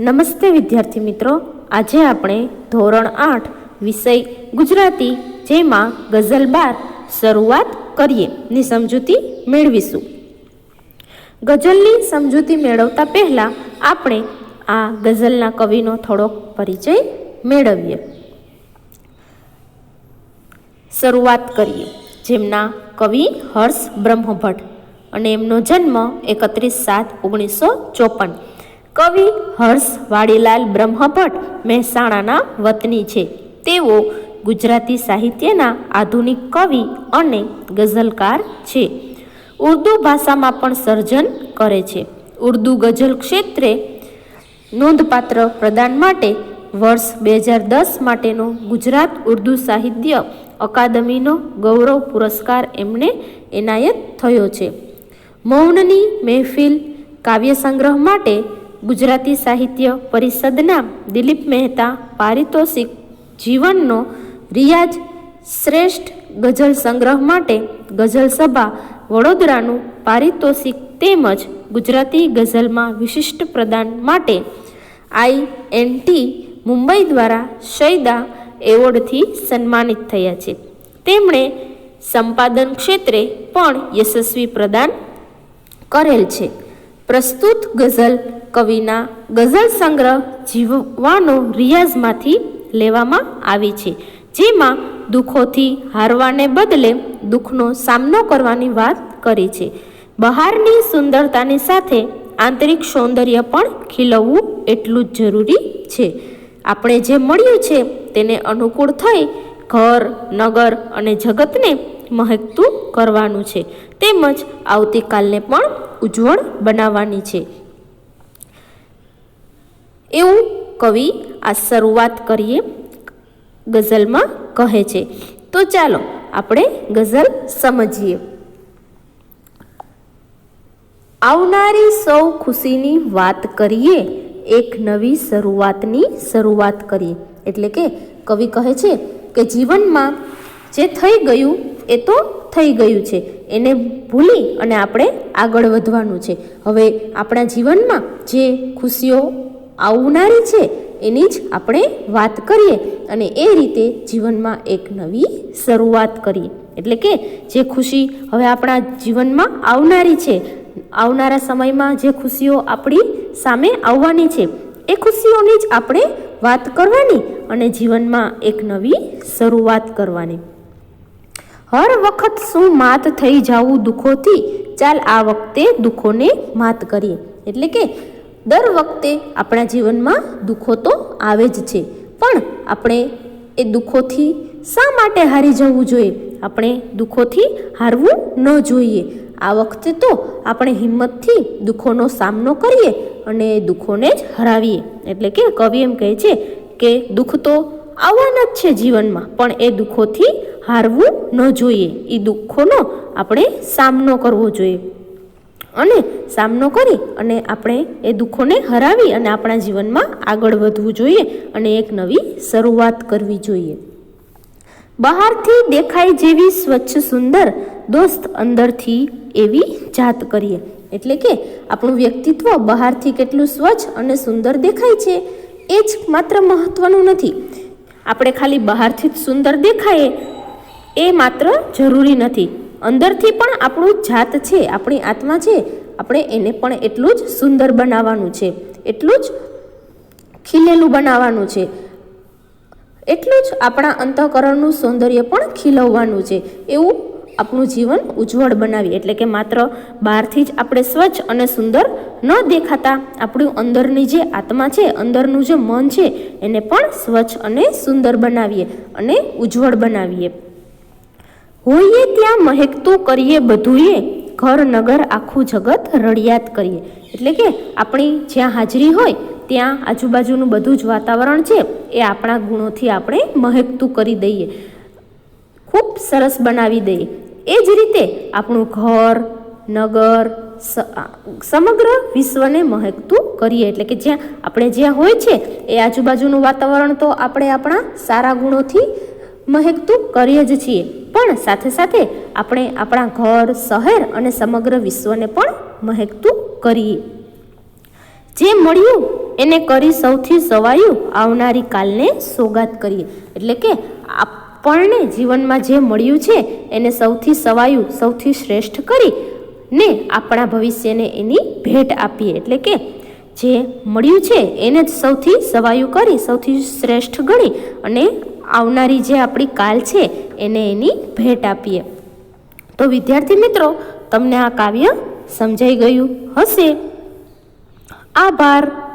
નમસ્તે વિદ્યાર્થી મિત્રો. આજે આપણે ધોરણ આઠ વિષય ગુજરાતી, જેમાં ગઝલ બાર શરૂઆત કરીએ. ની સમજૂતી મેળવીશું. ગઝલની સમજૂતી મેળવતા પહેલાં આપણે આ ગઝલના કવિનો થોડોક પરિચય મેળવીએ. શરૂઆત કરીએ. જેમના કવિ હર્ષ બ્રહ્મભટ્ટ અને એમનો જન્મ એકત્રીસ સાત ઓગણીસો ચોપન. કવિ હર્ષ વાડીલાલ બ્રહ્મભટ્ટ મહેસાણાના વતની છે. તેઓ ગુજરાતી સાહિત્યના આધુનિક કવિ અને ગઝલકાર છે. ઉર્દુ ભાષામાં પણ સર્જન કરે છે. ઉર્દુ ગઝલ ક્ષેત્રે નોંધપાત્ર પ્રદાન માટે વર્ષ બે હજાર દસ માટેનો ગુજરાત ઉર્દુ સાહિત્ય અકાદમીનો ગૌરવ પુરસ્કાર એમને એનાયત થયો છે. મૌનની મહેફિલ કાવ્ય સંગ્રહ માટે ગુજરાતી સાહિત્ય પરિષદના દિલીપ મહેતા પારિતોષિક જીવનનો રિયાજ શ્રેષ્ઠ ગઝલ સંગ્રહ માટે ગઝલ સભા વડોદરાનું પારિતોષિક તેમજ ગુજરાતી ગઝલમાં વિશિષ્ટ પ્રદાન માટે આઈ એન ટી મુંબઈ દ્વારા શૈદા એવોર્ડથી સન્માનિત થયા છે. તેમણે સંપાદન ક્ષેત્રે પણ યશસ્વી પ્રદાન કરેલ છે. પ્રસ્તુત ગઝલ કવિના ગઝલ સંગ્રહ જીવવાનો રિયાઝમાંથી લેવામાં આવી છે, જેમાં દુઃખોથી હારવાને બદલે દુઃખનો સામનો કરવાની વાત કરી છે. બહારની સુંદરતાની સાથે આંતરિક સૌંદર્ય પણ ખીલવવું એટલું જ જરૂરી છે. આપણે જે મળ્યું છે તેને અનુકૂળ થઈ ઘર, નગર અને જગતને મહેકતું કરવાનું છે, તેમજ આવતીકાલને પણ ઉજ્જવળ બનાવવાની છે. એવું કવિ આ શરૂઆત કરીએ ગઝલમાં કહે છે. તો ચાલો આપણે ગઝલ સમજીએ. આવનારી સૌ ખુશીની વાત કરીએ, એક નવી શરૂઆતની શરૂઆત કરીએ. એટલે કે કવિ કહે છે કે જીવનમાં જે થઈ ગયું એ તો થઈ ગયું છે. એને ભૂલી અને આપણે આગળ વધવાનું છે. હવે આપણા જીવનમાં જે ખુશીઓ આવનારી છે, એની જ આપણે વાત કરીએ. અને એ રીતે જીવનમાં એક નવી શરૂઆત કરીએ. એટલે કે જે ખુશી હવે આપણા જીવનમાં આવનારી છે. આવનારા સમયમાં જે ખુશીઓ આપણી સામે આવવાની છે, એ ખુશીઓની જ આપણે વાત કરવાની અને જીવનમાં એક નવી શરૂઆત કરવાની. હર વખત શું માત થઈ જવું દુઃખોથી? ચાલ આ વખતે દુઃખોને માત કરીએ. એટલે કે દર વખતે આપણા જીવનમાં દુઃખો તો આવે જ છે. પણ આપણે એ દુઃખોથી શા માટે હારી જવું જોઈએ? આપણે દુઃખોથી હારવું ન જોઈએ. આ વખતે તો આપણે હિંમતથી દુઃખોનો સામનો કરીએ અને દુઃખોને જ હરાવીએ. એટલે કે કવિ એમ કહે છે કે દુઃખ તો આવવાના જ છે જીવનમાં, પણ એ દુઃખોથી હારવું ન જોઈએ. એ દુઃખોનો આપણે સામનો કરવો જોઈએ. અને સામનો કરી અને આપણે એ દુઃખોને હરાવી અને આપણા જીવનમાં આગળ વધવું જોઈએ અને એક નવી શરૂઆત કરવી જોઈએ. બહારથી દેખાય જેવી સ્વચ્છ સુંદર દોસ્ત અંદરથી એવી જાત કરીએ. એટલે કે આપણું વ્યક્તિત્વ બહારથી કેટલું સ્વચ્છ અને સુંદર દેખાય છે એ જ માત્ર મહત્વનું નથી. આપણે ખાલી બહારથી જ સુંદર દેખાઈએ એ માત્ર જરૂરી નથી. અંદરથી પણ આપણું જાત છે, આપણી આત્મા છે, આપણે એને પણ એટલું જ સુંદર બનાવવાનું છે, એટલું જ ખીલેલું બનાવવાનું છે, એટલું જ આપણા અંતઃકરણનું સૌંદર્ય પણ ખીલવવાનું છે, એવું આપણું જીવન ઉજ્જવળ બનાવીએ. એટલે કે માત્ર બહારથી જ આપણે સ્વચ્છ અને સુંદર ન દેખાતા, આપણું અંદરની જે આત્મા છે, અંદરનું જે મન છે, એને પણ સ્વચ્છ અને સુંદર બનાવીએ અને ઉજ્જવળ બનાવીએ. હોઈએ ત્યાં મહેકતું કરીએ બધુંએ ઘર, નગર, આખું જગત રડિયાત કરીએ. એટલે કે આપણી જ્યાં હાજરી હોય, ત્યાં આજુબાજુનું બધું જ વાતાવરણ છે, એ આપણા ગુણોથી આપણે મહેકતું કરી દઈએ. ખૂબ સરસ બનાવી દઈએ. એ જ રીતે આપણું ઘર, નગર સમગ્ર વિશ્વને મહેકતું કરીએ. એટલે કે જ્યાં આપણે જ્યાં હોય છે, એ આજુબાજુનું વાતાવરણ તો આપણે આપણા સારા ગુણોથી મહેકતું કરીએ જ છીએ. પણ સાથે સાથે આપણે આપણા ઘર, શહેર અને સમગ્ર વિશ્વને પણ મહેકતું કરીએ. જે મળ્યું એને કરી સૌથી સવાયું આવનારી કાલને સોગાત કરીએ. એટલે કે આપણને જીવનમાં જે મળ્યું છે એને સૌથી સવાયું, સૌથી શ્રેષ્ઠ કરી ને આપણા ભવિષ્યને એની ભેટ આપીએ. એટલે કે જે મળ્યું છે એને જ સૌથી સવાયું કરી, સૌથી શ્રેષ્ઠ ગણી અને આવનારી જે આપણી કાલ છે, એને એની ભેટ આપીએ. તો વિદ્યાર્થી મિત્રો, તમને આ કાવ્ય સમજાઈ ગયું હશે. આભાર.